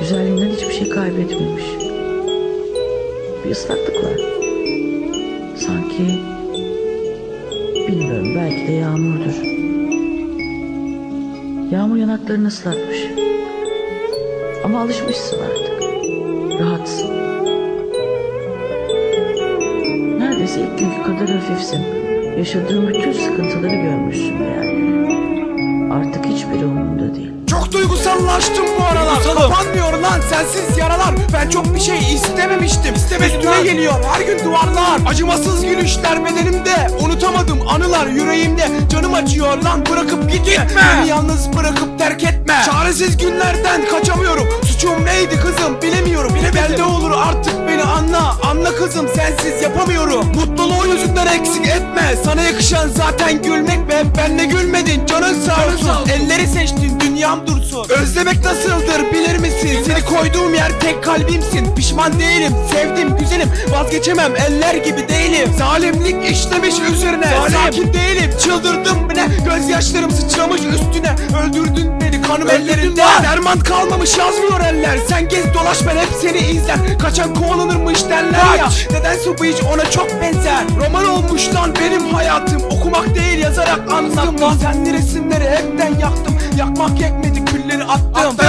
Güzelliğinden hiçbir şey kaybetmemiş. Bir ıslaklık var. Sanki bilmiyorum belki de yağmurdur. Yağmur yanaklarını ıslatmış. Ama alışmışsın artık. Rahatsın. Neredeyse ilk günkü kadar hafifsin. Yaşadığın bütün sıkıntıları görmüşsün yani. Artık hiçbiri umurunda değil. Çok duygusallaştım bu aralar Duygusalım. Kapanmıyor lan sensiz yaralar Ben çok bir şey istememiştim lan. geliyor her gün duvarlar Acımasız gülüşler bedenimde Unutamadım anılar yüreğimde Canım acıyor lan bırakıp gitme, Gitme. Beni yalnız bırakıp terk etme Çaresiz günlerden kaçamıyorum Suçum Anla kızım sensiz yapamıyorum. Mutluluğu yüzünden eksik etme. Sana yakışan zaten gülmek ve benle gülmedin. Canın sağ olsun. Elleri seçtin dünyam dursun. Özlemek nasıldır bilir misin Seni koyduğum yer tek kalbimsin. Pişman değilim sevdim güzelim. Vazgeçemem eller gibi değilim. Zalimlik işlemiş üzerine. Sakin değilim çıldırdım bile. Gözyaşlarım sıçramış üstüne. Öldürdün beni kanım ellerinde. Derman kalmamış yazmıyor eller. Sen gez dolaş ben hep seni izler. Kaçan kovalanırmış derler ya. Kaç. Nedense bu hiç ona çok benzer? Roman olmuş lan benim hayatım. Okumak değil yazarak anlattım. Senli resimleri hepten yaktım. Yakmak yetmedi külleri attım. Attım.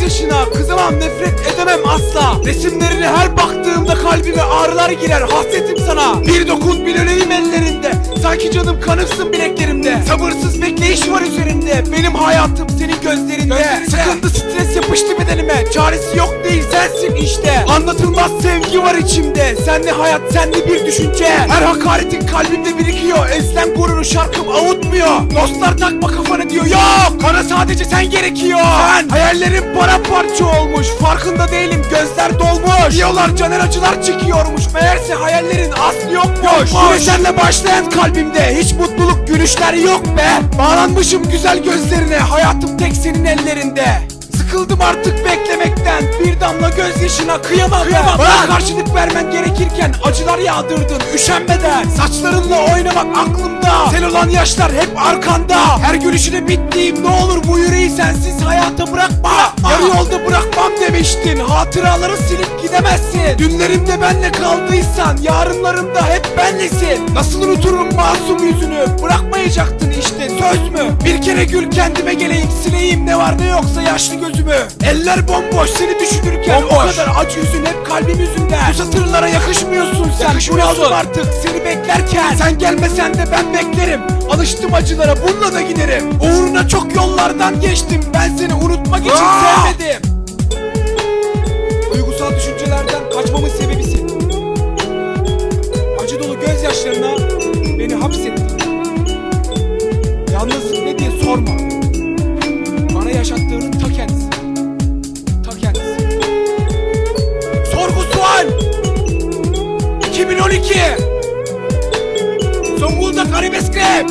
Dayanamam bir damla gözyaşına Kızamam nefret edemem asla. Resimlerine her baktığımda kalbime ağrılar girer Hasretim sana. Bir dokun bir öleyim ellerinde. Sanki canım kanıpsın bileklerimde. Sabırsız bekleyiş var üzerimde. Benim hayatım senin gözlerinde, Gözlerinde. Sıkıntı stres yapıştı bedenime Çaresi yok değil sensin işte. Anlatılmaz sevgi var içimde. Senli hayat senli bir düşünce. Her hakaretin kalbimde birikiyor. Eslem gururu şarkım avutmuyor. Dostlar takma kafanı diyor. Yok! Bana sadece sen gerekiyor. Sen hayallerim paramparça olmuş. Farkında değilim gözler dolmuş. Diyorlar caner acılar çekiyormuş. Meğerse hayallerin aslı yokmuş. Yine senle başlayan kalbimde Hiç mutluluk gülüşler yok be. Bağlanmışım güzel gözlerine. Hayatım tek senin ellerinde Sıkıldım artık beklemekten. Bir damla gözyaşına kıyamam, Kıyamam. Ben. Bana karşılık vermen gerekirken Acılar yağdırdın. Üşenmeden. Saçlarınla oynamak aklımda. Sen olan yaşlar hep arkanda. Her gülüşüne bittiğim ne olur bu yüreği sensiz hayata bırakma. Yarı yolda bırakmam demiştin. Hatıraları silip gidemezsin. Dünlerimde benle kaldıysan Yarınlarımda hep benlesin. Nasıl unuturum masum yüzünü? Bırakmayacaktın işte söz mü? Bir kere gül kendime geleyim sileyim. Ne var ne yoksa yaşlı gözümü Eller bomboş seni düşünürken O Bomboş. kadar acı yüzün hep kalbim yüzünden. Bu satırlara yakışmıyorsun sen. Yakışmıyorsun. Artık seni beklerken. Sen gelmesen de ben beklerim. Alıştım acılara bununla da giderim. Uğruna çok yollardan geçtim. Ben seni unutmak için Aa! sevmedim. Duygusal düşüncelerden kaçmamın sebebisin 2012 Zonguldak Arabesk Rap